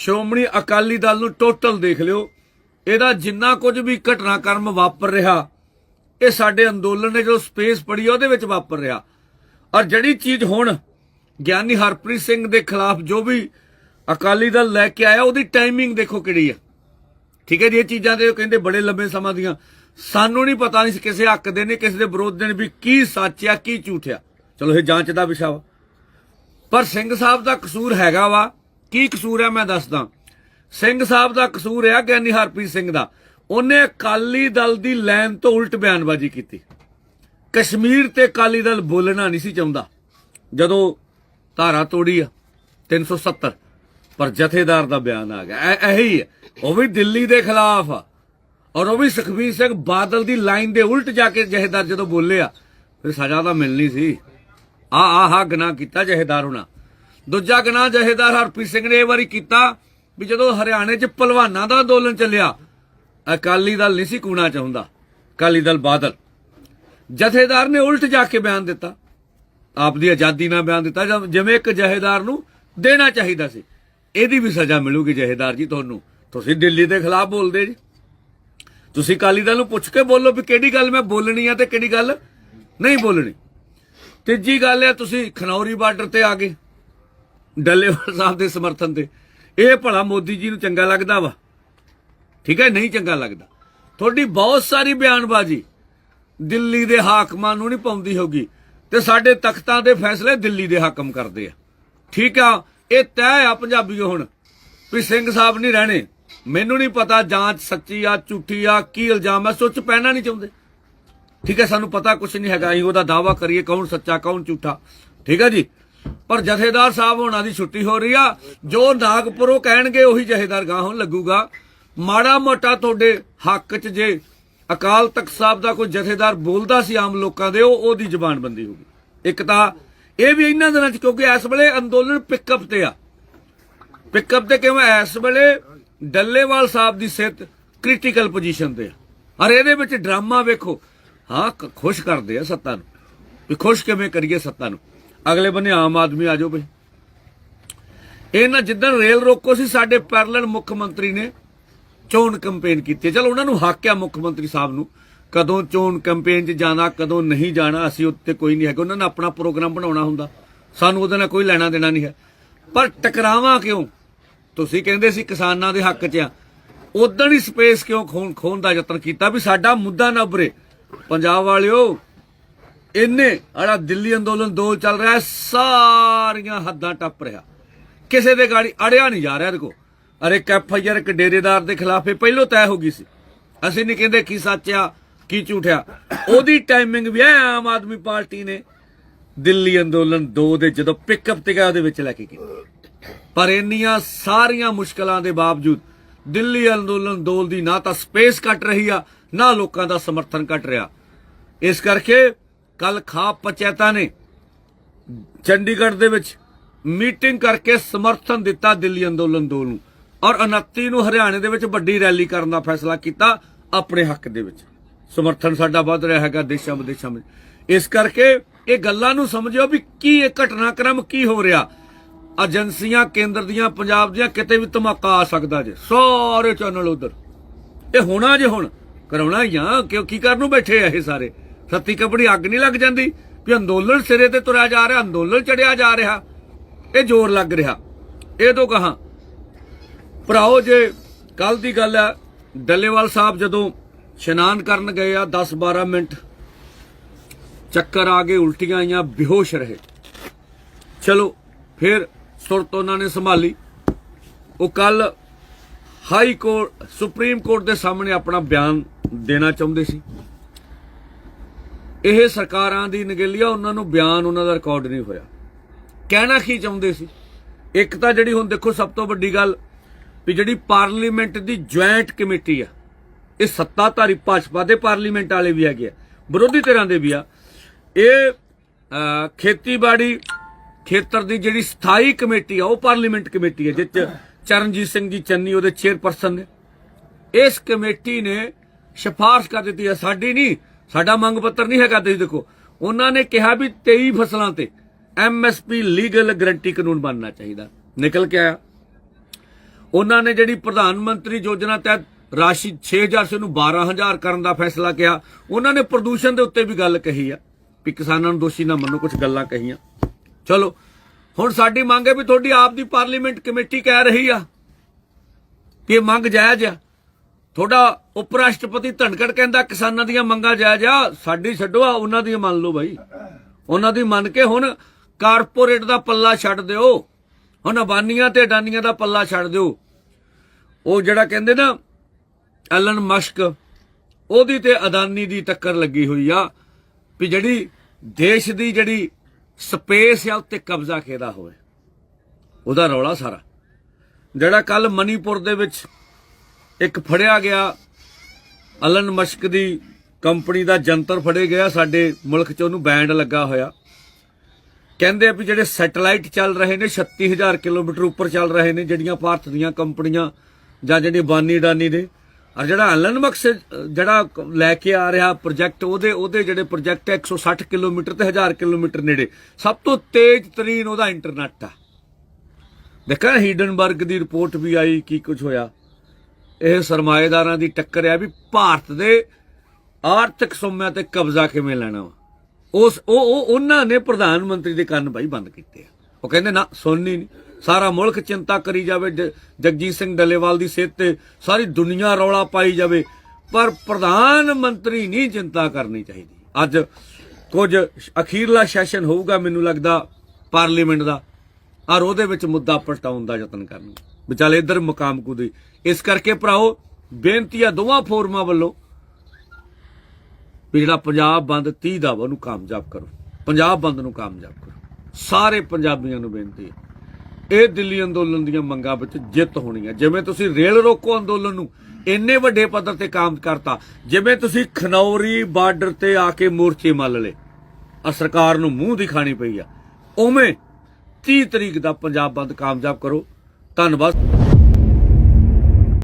ਸ਼੍ਰੋਮਣੀ ਅਕਾਲੀ ਦਲ ਨੂੰ ਟੋਟਲ ਦੇਖ ਲਿਓ। ਇਹਦਾ ਜਿੰਨਾ ਕੁਝ ਵੀ ਘਟਨਾਕ੍ਰਮ ਵਾਪਰ ਰਿਹਾ, ਇਹ ਸਾਡੇ ਅੰਦੋਲਨ ਨੇ ਜੋ ਸਪੇਸ ਪੜੀ ਉਹਦੇ ਵਿੱਚ ਵਾਪਰ ਰਿਹਾ। ਔਰ ਜਿਹੜੀ ਚੀਜ਼ ਹੁਣ ਗਿਆਨੀ ਹਰਪ੍ਰੀਤ ਸਿੰਘ ਦੇ ਖਿਲਾਫ ਜੋ ਵੀ ਅਕਾਲੀ ਦਲ ਲੈ ਕੇ ਆਇਆ, ਉਹਦੀ ਟਾਈਮਿੰਗ ਦੇਖੋ ਕਿਹੜੀ ਹੈ ਠੀਕ ਹੈ ਜੀ, ਇਹ ਚੀਜ਼ਾਂ ਦੇ ਉਹ ਕਹਿੰਦੇ ਬੜੇ ਲੰਬੇ ਸਮਾਂ ਦੀਆਂ। ਸਾਨੂੰ ਨਹੀਂ ਪਤਾ ਨਹੀਂ ਕਿਸੇ ਹੱਕ ਦੇ ਨੇ, ਕਿਸੇ ਦੇ ਵਿਰੋਧ ਦੇ ਨੇ ਵੀ ਕੀ ਸੱਚ ਆ, ਕੀ ਝੂਠ ਆ। ਚਲੋ ਇਹ ਜਾਂਚ ਦਾ ਵਿਸ਼ਾ ਵਾ। ਪਰ ਸਿੰਘ ਸਾਹਿਬ ਦਾ ਕਸੂਰ ਹੈਗਾ ਵਾ ਕੀ ਕਸੂਰ ਹੈ ਮੈਂ ਦੱਸਦਾ। ਸਿੰਘ ਸਾਹਿਬ ਦਾ ਕਸੂਰ ਹੈ ਗਿਆਨੀ ਹਰਪ੍ਰੀਤ ਸਿੰਘ ਦਾ। ਉਹਨੇ ਅਕਾਲੀ ਦਲ ਦੀ ਲਾਈਨ ਤੋਂ ਉਲਟ ਬਿਆਨਬਾਜ਼ੀ ਕੀਤੀ। ਕਸ਼ਮੀਰ ਤੇ ਅਕਾਲੀ ਦਲ ਬੋਲਣਾ ਨਹੀਂ ਸੀ ਚਾਹੁੰਦਾ। ਜਦੋਂ ਧਾਰਾ ਤੋੜੀ ਆ 370 ਪਰ ਜਥੇਦਾਰ ਦਾ ਬਿਆਨ ਆ ਗਿਆ। ਇਹੀ ਹੈ ਉਹ ਵੀ ਦਿੱਲੀ ਦੇ ਖਿਲਾਫ ਆ। ਔਰ ਉਹ ਵੀ ਸੁਖਬੀਰ ਸਿੰਘ ਬਾਦਲ ਦੀ ਲਾਈਨ ਦੇ ਉਲਟ ਜਾ ਕੇ ਜਥੇਦਾਰ ਜਦੋਂ ਬੋਲੇ ਆ, ਫਿਰ ਸਜ਼ਾ ਤਾਂ ਮਿਲਣੀ ਸੀ। ਆ ਆ ਹਾ ਗਨਾ ਕੀਤਾ ਜਥੇਦਾਰ ਹੁਣਾ। ਦੂਜਾ ਗਨਾ ਜਥੇਦਾਰ ਹਰਪ੍ਰੀਤ ਸਿੰਘ ਨੇ ਇਹ ਵਾਰੀ ਕੀਤਾ ਵੀ ਜਦੋਂ ਹਰਿਆਣੇ 'ਚ ਪਹਿਲਵਾਨਾਂ ਦਾ ਅੰਦੋਲਨ ਚੱਲਿਆ, ਅਕਾਲੀ ਦਲ ਨਹੀਂ ਸੀ ਕੂਣਾ ਚਾਹੁੰਦਾ, ਅਕਾਲੀ ਦਲ ਬਾਦਲ। ਜਥੇਦਾਰ ਨੇ ਉਲਟ ਜਾ ਕੇ ਬਿਆਨ ਦਿੱਤਾ। ਆਪ ਦੀ ਆਜ਼ਾਦੀ ਨਾਲ ਬਿਆਨ ਦਿੱਤਾ ਜਿਵੇਂ ਇੱਕ ਜਹੇਦਾਰ ਨੂੰ ਦੇਣਾ ਚਾਹੀਦਾ ਸੀ। ਇਹਦੀ ਵੀ ਸਜ਼ਾ ਮਿਲੂਗੀ ਜਹੇਦਾਰ ਜੀ ਤੁਹਾਨੂੰ। ਤੁਸੀਂ ਦਿੱਲੀ ਦੇ ਖਿਲਾਫ ਬੋਲਦੇ ਜੀ। ਤੁਸੀਂ ਅਕਾਲੀ ਦਲ ਨੂੰ ਪੁੱਛ ਕੇ ਬੋਲੋ ਵੀ ਕਿਹੜੀ ਗੱਲ ਮੈਂ ਬੋਲਣੀ ਆ ਤੇ ਕਿਹੜੀ ਗੱਲ ਨਹੀਂ ਬੋਲਣੀ। ਤੀਜੀ ਗੱਲ ਹੈ ਤੁਸੀਂ ਖਨੌਰੀ ਬਾਰਡਰ ਤੇ ਆ ਗਏ। ਡੱਲੇਵਾਲ ਸਾਹਿਬ ਦੇ ਸਮਰਥਨ ਤੇ। ਇਹ ਭਲਾ ਮੋਦੀ ਜੀ ਨੂੰ ਚੰਗਾ ਲੱਗਦਾ ਵਾ। ਠੀਕ ਹੈ, ਨਹੀਂ ਚੰਗਾ ਲੱਗਦਾ। ਤੁਹਾਡੀ ਬਹੁਤ ਸਾਰੀ ਬਿਆਨਬਾਜ਼ੀ ਦਿੱਲੀ ਦੇ ਹਾਕਮਾਂ ਨੂੰ ਨਹੀਂ ਪਾਉਂਦੀ ਹੋਗੀ ਤੇ ਸਾਡੇ ਤਖਤਾਂ ਦੇ ਫੈਸਲੇ ਦਿੱਲੀ ਦੇ ਹਾਕਮ ਕਰਦੇ ਆ। ਠੀਕ ਆ, ਇਹ ਤੈਅ ਆ ਪੰਜਾਬੀਓ ਹੁਣ ਵੀ ਸਿੰਘ ਸਾਹਿਬ ਨਹੀਂ ਰਹਿਣੇ। ਮੈਨੂੰ ਨਹੀਂ ਪਤਾ ਜਾਂਚ ਸੱਚੀ ਆ, ਝੂਠੀ ਆ, ਕੀ ਇਲਜ਼ਾਮ ਹੈ ਸੋਚ ਪੈਣਾ ਨਹੀਂ ਚਾਹੁੰਦੇ। ਠੀਕ ਹੈ, ਸਾਨੂੰ ਪਤਾ ਕੁਝ ਨਹੀਂ ਹੈਗਾ, ਅਸੀਂ ਉਹਦਾ ਦਾਵਾ ਕਰੀਏ ਕੌਣ ਸੱਚਾ, ਕੌਣ ਝੂਠਾ। ਠੀਕ ਹੈ ਜੀ? ਪਰ ਜਥੇਦਾਰ ਸਾਹਿਬ ਹੋਣਾ ਦੀ ਛੁੱਟੀ ਹੋ ਰਹੀ ਆ। ਜੋ ਨਾਗਪੁਰੋਂ ਕਹਿਣਗੇ ਉਹੀ ਜਥੇਦਾਰ ਗਾਂ ਲੱਗੂਗਾ। ਮਾੜਾ ਮੋਟਾ ਤੁਹਾਡੇ ਹੱਕ 'ਚ ਜੇ ਅਕਾਲ ਤਖਤ ਸਾਹਿਬ ਦਾ ਕੋਈ ਜਥੇਦਾਰ ਬੋਲਦਾ ਸੀ ਆਮ ਲੋਕਾਂ ਦੇ, ਉਹ ਉਹਦੀ ਜ਼ਬਾਨ ਬੰਦੀ ਗਈ। ਇੱਕ ਤਾਂ ਇਹ ਵੀ ਇਹਨਾਂ ਦਿਨਾਂ 'ਚ, ਕਿਉਂਕਿ ਇਸ ਵੇਲੇ ਅੰਦੋਲਨ ਪਿਕਅਪ ਤੇ ਆ। ਪਿਕਅਪ ਤੇ ਕਿਉਂ? ਇਸ ਵੇਲੇ ਡੱਲੇਵਾਲ ਸਾਹਿਬ ਦੀ ਸਿਹਤ ਕ੍ਰਿਟੀਕਲ ਪੋਜੀਸ਼ਨ ਤੇ ਆ। ਔਰ ਇਹਦੇ ਵਿੱਚ ਡਰਾਮਾ ਵੇਖੋ। ਹਾਂ ਖੁਸ਼ ਕਰਦੇ ਆ ਸੱਤਾ ਨੂੰ। ਵੀ ਖੁਸ਼ ਕਿਵੇਂ ਕਰੀਏ ਸੱਤਾ ਨੂੰ? ਅਗਲੇ ਬੰਨੇ ਆਮ ਆਦਮੀ ਆ ਜਾਓ ਬਈ। ਇਹਨਾਂ ਜਿੱਦਣ ਰੇਲ ਰੋਕੋ ਸੀ, ਸਾਡੇ ਪੈਰਲਲ ਮੁੱਖ ਮੰਤਰੀ ਨੇ ਚੋਣ ਕੈਂਪੇਨ ਕੀਤੀ ਹੈ। ਚਲੋ, ਉਹਨਾਂ ਨੂੰ ਹੱਕ ਆ ਮੁੱਖ ਮੰਤਰੀ ਸਾਹਿਬ ਨੂੰ, ਕਦੋਂ ਚੋਣ ਕੈਂਪੇਨ 'ਚ ਜਾਣਾ, ਕਦੋਂ ਨਹੀਂ ਜਾਣਾ, ਅਸੀਂ ਉੱਤੇ ਕੋਈ ਨਹੀਂ ਹੈਗਾ। ਉਹਨਾਂ ਨੇ ਆਪਣਾ ਪ੍ਰੋਗਰਾਮ ਬਣਾਉਣਾ ਹੁੰਦਾ। ਸਾਨੂੰ ਉਹਦੇ ਨਾਲ ਕੋਈ ਲੈਣਾ ਦੇਣਾ ਨਹੀਂ ਹੈ। ਪਰ ਟਕਰਾਵਾਂ ਕਿਉਂ? ਤੁਸੀਂ ਕਹਿੰਦੇ ਸੀ ਕਿਸਾਨਾਂ ਦੇ ਹੱਕ 'ਚ ਆ। ਉਦੋਂ ਹੀ ਸਪੇਸ ਕਿਉਂ ਖੋਣ ਖੋਣ ਦਾ ਯਤਨ ਕੀਤਾ ਵੀ ਸਾਡਾ ਮੁੱਦਾ ਨਾ ਉਭਰੇ? ਪੰਜਾਬ ਵਾਲਿਓ ਇੰਨੇ ਆੜਾ ਦਿੱਲੀ ਅੰਦੋਲਨ ਦੋ ਚੱਲ ਰਿਹਾ, ਸਾਰੀਆਂ ਹੱਦਾਂ ਟੱਪ ਰਿਹਾ। ਕਿਸੇ ਦੇ ਗਾੜੀ ਅੜਿਆ ਨਹੀਂ ਜਾ ਰਿਹਾ ਇਹਦੇ ਕੋ ਅਰੇ ਕੈਫਆਈਆਰ ਇੱਕ ਡੇਰੇਦਾਰ ਦੇ ਖਿਲਾਫ ਇਹ ਪਹਿਲੋਂ ਤੈਅ ਹੋ ਗਈ ਸੀ। ਅਸੀਂ ਨਹੀਂ ਕਹਿੰਦੇ ਕੀ ਸੱਚ ਆ, ਕੀ ਝੂਠਿਆ ਉਹਦੀ ਟਾਈਮਿੰਗ ਵੀ ਹੈ ਆਮ ਆਦਮੀ ਪਾਰਟੀ ਨੇ ਦਿੱਲੀ ਅੰਦੋਲਨ 2 ਦੇ ਜਦੋਂ ਪਿਕਅਪ ਤੇ ਗਿਆ, ਉਹਦੇ ਵਿੱਚ ਲੈ ਕੇ ਗਏ। ਪਰ ਇੰਨੀਆਂ ਸਾਰੀਆਂ ਮੁਸ਼ਕਲਾਂ ਦੇ ਬਾਵਜੂਦ ਦਿੱਲੀ ਅੰਦੋਲਨ 2 ਦੀ ਨਾ ਤਾਂ ਸਪੇਸ ਘਟ ਰਹੀ ਆ, ਨਾ ਲੋਕਾਂ ਦਾ ਸਮਰਥਨ ਘਟ ਰਿਹਾ। ਇਸ ਕਰਕੇ ਕੱਲ ਖਾ ਪੰਚਾਇਤਾਂ ਨੇ ਚੰਡੀਗੜ੍ਹ ਦੇ ਵਿੱਚ ਮੀਟਿੰਗ ਕਰਕੇ ਸਮਰਥਨ ਦਿੱਤਾ ਦਿੱਲੀ ਅੰਦੋਲਨ 2 ਨੂੰ ਔਰ 29 ਨੂੰ ਹਰਿਆਣੇ ਦੇ ਵਿੱਚ ਵੱਡੀ ਰੈਲੀ ਕਰਨ ਦਾ ਫੈਸਲਾ ਕੀਤਾ ਆਪਣੇ ਹੱਕ ਦੇ ਵਿੱਚ। ਸਮਰਥਨ ਸਾਡਾ ਵੱਧ ਰਿਹਾ ਹੈਗਾ ਦੇਸ਼ਾਂ ਵਿਦੇਸ਼ਾਂ ਵਿੱਚ। ਇਸ ਕਰਕੇ ਇਹ ਗੱਲਾਂ ਨੂੰ ਸਮਝਿਓ ਵੀ ਕੀ ਇਹ ਘਟਨਾਕ੍ਰਮ ਕੀ ਹੋ ਰਿਹਾ। ਏਜੰਸੀਆਂ, ਕੇਂਦਰ ਦੀਆਂ, ਪੰਜਾਬ ਦੀਆਂ ਕਿਤੇ ਵੀ ਧਮਾਕਾ ਆ ਸਕਦਾ ਜੇ। ਸਾਰੇ ਚੈਨਲ ਉਧਰ। ਇਹ ਹੋਣਾ ਜੇ ਹੁਣ। ਕਰਾਉਣਾ ਜਾਂ ਕਿਉਂ ਕੀ ਕਰਨ ਨੂੰ ਬੈਠੇ ਆ ਇਹ ਸਾਰੇ? ਸੱਤੀ ਕਪੜੀ ਅੱਗ ਨਹੀਂ ਲੱਗ ਜਾਂਦੀ? ਵੀ ਅੰਦੋਲਨ ਸਿਰੇ ਤੇ ਤੁਰਿਆ ਜਾ ਰਿਹਾ, ਅੰਦੋਲਨ ਚੜਿਆ ਜਾ ਰਿਹਾ। ਇਹ ਜ਼ੋਰ ਲੱਗ ਰਿਹਾ। ਇਹ ਤੋਂ ਕਹਾ? ਭਰਾਓ, ਜੇ ਕੱਲ ਦੀ ਗੱਲ ਹੈ, ਡੱਲੇਵਾਲ ਸਾਹਿਬ ਜਦੋਂ ਇਸ਼ਨਾਨ ਕਰਨ ਗਏ ਆ 10 12 ਮਿੰਟ, ਚੱਕਰ ਆ ਗਏ, ਉਲਟੀਆਂ ਆਈਆਂ, ਬੇਹੋਸ਼ ਰਹੇ। ਚਲੋ, ਫਿਰ ਸੁਰਤ ਉਹਨਾਂ ਨੇ ਸੰਭਾਲੀ। ਉਹ ਕੱਲ ਹਾਈ ਕੋਰਟ, ਸੁਪਰੀਮ ਕੋਰਟ ਦੇ ਸਾਹਮਣੇ ਆਪਣਾ ਬਿਆਨ ਦੇਣਾ ਚਾਹੁੰਦੇ ਸੀ। ਇਹ ਸਰਕਾਰਾਂ ਦੀ ਨਗੇਲੀਆ, ਉਹਨਾਂ ਨੂੰ ਬਿਆਨ, ਉਹਨਾਂ ਦਾ ਰਿਕਾਰਡ ਨਹੀਂ ਹੋਇਆ। ਕਹਿਣਾ ਕੀ ਚਾਹੁੰਦੇ ਸੀ? ਇੱਕ ਤਾਂ ਜਿਹੜੀ ਹੁਣ ਦੇਖੋ ਸਭ ਤੋਂ ਵੱਡੀ ਗੱਲ, ਵੀ ਜਿਹੜੀ ਪਾਰਲੀਮੈਂਟ ਦੀ ਜੁਆਇੰਟ ਕਮੇਟੀ ਆ, ਇਹ ਸੱਤਾਧਾਰੀ ਭਾਜਪਾ ਦੇ ਪਾਰਲੀਮੈਂਟ ਵਾਲੇ ਵੀ ਹੈਗੇ ਆ, ਵਿਰੋਧੀ ਧਿਰਾਂ ਦੇ ਵੀ ਆ। ਇਹ ਖੇਤੀਬਾੜੀ ਖੇਤਰ ਦੀ ਜਿਹੜੀ ਸਥਾਈ ਕਮੇਟੀ ਆ, ਉਹ ਪਾਰਲੀਮੈਂਟ ਕਮੇਟੀ ਹੈ ਜਿਸ 'ਚ ਚਰਨਜੀਤ ਸਿੰਘ ਜੀ ਚੰਨੀ ਉਹਦੇ ਚੇਅਰਪਰਸਨ ਨੇ। ਇਸ ਕਮੇਟੀ ਨੇ ਸਿਫਾਰਿਸ਼ ਕਰ ਦਿੱਤੀ ਹੈ ਸਾਡੀ ਨਹੀਂ ਸਾਡਾ ਮੰਗ ਪੱਤਰ ਨਹੀਂ ਹੈਗਾ ਤੁਸੀਂ ਦੇਖੋ। ਉਹਨਾਂ ਨੇ ਕਿਹਾ ਵੀ 23 ਫਸਲਾਂ ਤੇ ਐਮਐਸਪੀ ਲੀਗਲ ਗਰੰਟੀ ਕਾਨੂੰਨ ਬਣਨਾ ਚਾਹੀਦਾ। ਨਿਕਲ ਕੇ ਆਇਆ। ਉਹਨਾਂ ਨੇ ਜਿਹੜੀ ਪ੍ਰਧਾਨ ਮੰਤਰੀ ਯੋਜਨਾ ਤਹਿਤ ਰਾਸ਼ੀ 6000 ਸੇ ਨੂੰ 12000 ਕਰਨ ਦਾ ਫੈਸਲਾ ਕਿਹਾ, ਉਹਨਾਂ ਨੇ ਪ੍ਰਦੂਸ਼ਣ ਦੇ ਉੱਤੇ ਵੀ ਗੱਲ ਕਹੀ ਆ ਵੀ ਕਿਸਾਨਾਂ ਨੂੰ ਦੋਸ਼ੀ ਨਾ ਮੰਨੋ ਕੁਝ ਗੱਲਾਂ ਕਹੀਆਂ। ਚਲੋ, ਹੁਣ ਸਾਡੀ ਮੰਗ ਹੈ ਵੀ ਤੁਹਾਡੀ ਆਪ ਦੀ ਪਾਰਲੀਮੈਂਟ ਕਮੇਟੀ ਕਹਿ ਰਹੀ ਆ ਕਿ ਇਹ ਮੰਗ ਜਾਇਜ਼ ਆ। ਤੁਹਾਡਾ ਉਪ ਰਾਸ਼ਟਰਪਤੀ ਧਨਕੜ ਕਹਿੰਦਾ, ਕਿਸਾਨਾਂ ਦੀਆਂ ਮੰਗਾਂ ਜਾਇਜ਼ ਆ, ਸਾਡੀ ਛੱਡੋ ਆ, ਉਹਨਾਂ ਦੀ ਮੰਨ ਲਓ ਬਾਈ। ਉਹਨਾਂ ਦੀ ਮੰਨ ਕੇ ਹੁਣ ਕਾਰਪੋਰੇਟ ਦਾ ਪੱਲਾ ਛੱਡ ਦਿਓ। ਹੁਣ ਅਬਾਨੀਆਂ ਤੇ ਅਡਾਨੀਆਂ ਦਾ ਪੱਲਾ ਛੱਡ ਦਿਓ। ਉਹ ਜਿਹੜਾ ਕਹਿੰਦੇ ਨਾ, ਐਲਨ ਮਸਕ, ਉਹਦੀ ਤੇ ਅਦਾਨੀ ਦੀ ਟੱਕਰ ਲੱਗੀ ਹੋਈ ਆ ਵੀ ਜਿਹੜੀ ਦੇਸ਼ ਦੀ ਜਿਹੜੀ ਸਪੇਸ ਆ, ਉੱਤੇ ਕਬਜ਼ਾ ਕਿਹਦਾ ਹੋਵੇ। ਉਹਦਾ ਰੌਲਾ ਸਾਰਾ। ਜਿਹੜਾ ਕੱਲ ਮਨੀਪੁਰ ਦੇ ਵਿੱਚ ਇੱਕ ਫੜਿਆ ਗਿਆ ਅਲਨ ਮਸ਼ਕ ਦੀ ਕੰਪਨੀ ਦਾ ਜੰਤਰ ਫੜੇ ਗਿਆ, ਸਾਡੇ ਮੁਲਕ 'ਚ ਉਹਨੂੰ ਬੈਂਡ ਲੱਗਾ ਹੋਇਆ। ਕਹਿੰਦੇ ਆ ਵੀ ਜਿਹੜੇ ਸੈਟੇਲਾਈਟ ਚੱਲ ਰਹੇ ਨੇ 36000 ਕਿਲੋਮੀਟਰ ਉੱਪਰ ਚੱਲ ਰਹੇ ਨੇ, ਜਿਹੜੀਆਂ ਭਾਰਤ ਦੀਆਂ ਕੰਪਨੀਆਂ ਜਾਂ ਜਿਹੜੀ ਬਾਨੀ ਡਾਨੀ ਦੇ ਔਰ ਜਿਹੜਾ ਅਲਨ ਮਕਸ, ਜਿਹੜਾ ਲੈ ਕੇ ਆ ਰਿਹਾ ਪ੍ਰੋਜੈਕਟ, ਉਹਦੇ ਉਹਦੇ ਜਿਹੜੇ ਪ੍ਰੋਜੈਕਟ 160 ਕਿਲੋਮੀਟਰ ਤੇ 1000 ਕਿਲੋਮੀਟਰ ਨੇੜੇ। ਸਭ ਤੋਂ ਤੇਜ਼ ਤਰੀਨ ਉਹਦਾ ਇੰਟਰਨੈਟ ਆ। ਦੇਖਿਆ ਹੀਡਨਬਰਗ ਦੀ ਰਿਪੋਰਟ ਵੀ ਆਈ, ਕੀ ਕੁਝ ਹੋਇਆ। ਇਹ ਸਰਮਾਏਦਾਰਾਂ ਦੀ ਟੱਕਰ ਆ ਵੀ ਭਾਰਤ ਦੇ ਆਰਥਿਕ ਸੋਮਿਆਂ ਤੇ ਕਬਜ਼ਾ ਕਿਵੇਂ ਲੈਣਾ ਵਾ? ਉਸ ਉਹ ਉਹ ਉਹਨਾਂ ਨੇ ਪ੍ਰਧਾਨ ਮੰਤਰੀ ਦੇ ਕੰਨ ਬਾਈ ਬੰਦ ਕੀਤੇ ਆ। ਉਹ ਕਹਿੰਦੇ, ਨਾ, ਸੁਣਨੀ ਨਹੀਂ ਸਾਰਾ ਮੁਲਕ ਚਿੰਤਾ ਕਰੀ ਜਾਵੇ, ਜ- ਜਗਜੀਤ ਸਿੰਘ ਡੱਲੇਵਾਲ ਦੀ ਸਿਹਤ ਤੇ ਸਾਰੀ ਦੁਨੀਆ ਰੌਲਾ ਪਾਈ ਜਾਵੇ। ਪਰ ਪ੍ਰਧਾਨ ਮੰਤਰੀ ਨਹੀਂ ਚਿੰਤਾ ਕਰਨੀ ਚਾਹੀਦੀ। ਅੱਜ ਕੁਝ ਅਖੀਰਲਾ ਸੈਸ਼ਨ ਹੋਊਗਾ, ਮੈਨੂੰ ਲੱਗਦਾ, ਪਾਰਲੀਮੈਂਟ ਦਾ। ਔਰ ਉਹਦੇ ਵਿੱਚ ਮੁੱਦਾ ਪਲਟਾਉਣ ਦਾ ਯਤਨ ਕਰਨ ਵਿਚਾਲੇ ਇਧਰ ਮੁਕਾਮ ਕੁਦੀ ਇਸ ਕਰਕੇ ਭਰਾਓ, ਬੇਨਤੀ ਆ ਦੋਵਾਂ ਫੋਰਮਾਂ ਵੱਲੋਂ ਵੀ ਜਿਹੜਾ ਪੰਜਾਬ ਬੰਦ 30 ਦਾ ਵਾ ਉਹਨੂੰ ਕਾਮਯਾਬ ਕਰੋ। ਪੰਜਾਬ ਬੰਦ ਨੂੰ ਕਾਮਯਾਬ ਕਰੋ। ਸਾਰੇ ਪੰਜਾਬੀਆਂ ਨੂੰ ਬੇਨਤੀ ਹੈ ਇਹ ਦਿੱਲੀ ਅੰਦੋਲਨ ਦੀਆਂ ਮੰਗਾਂ ਵਿੱਚ ਜਿੱਤ ਹੋਣੀ ਹੈ ਜਿਵੇਂ ਤੁਸੀਂ ਰੇਲ ਰੋਕੋ ਅੰਦੋਲਨ ਨੂੰ ਇੰਨੇ ਵੱਡੇ ਪੱਧਰ ਤੇ ਕਾਮ ਕਰਤਾ, ਜਿਵੇਂ ਤੁਸੀਂ ਖਨੌਰੀ ਬਾਰਡਰ ਤੇ ਆ ਕੇ ਮੋਰਚੇ ਮੱਲ ਲਏ, ਆ ਸਰਕਾਰ ਨੂੰ ਮੂੰਹ ਦਿਖਾਣੀ ਪਈ ਆ। ਉਵੇਂ 30 ਤਰੀਕ ਦਾ ਪੰਜਾਬ ਬੰਦ ਕਾਮਯਾਬ ਕਰੋ। ਧੰਨਵਾਦ।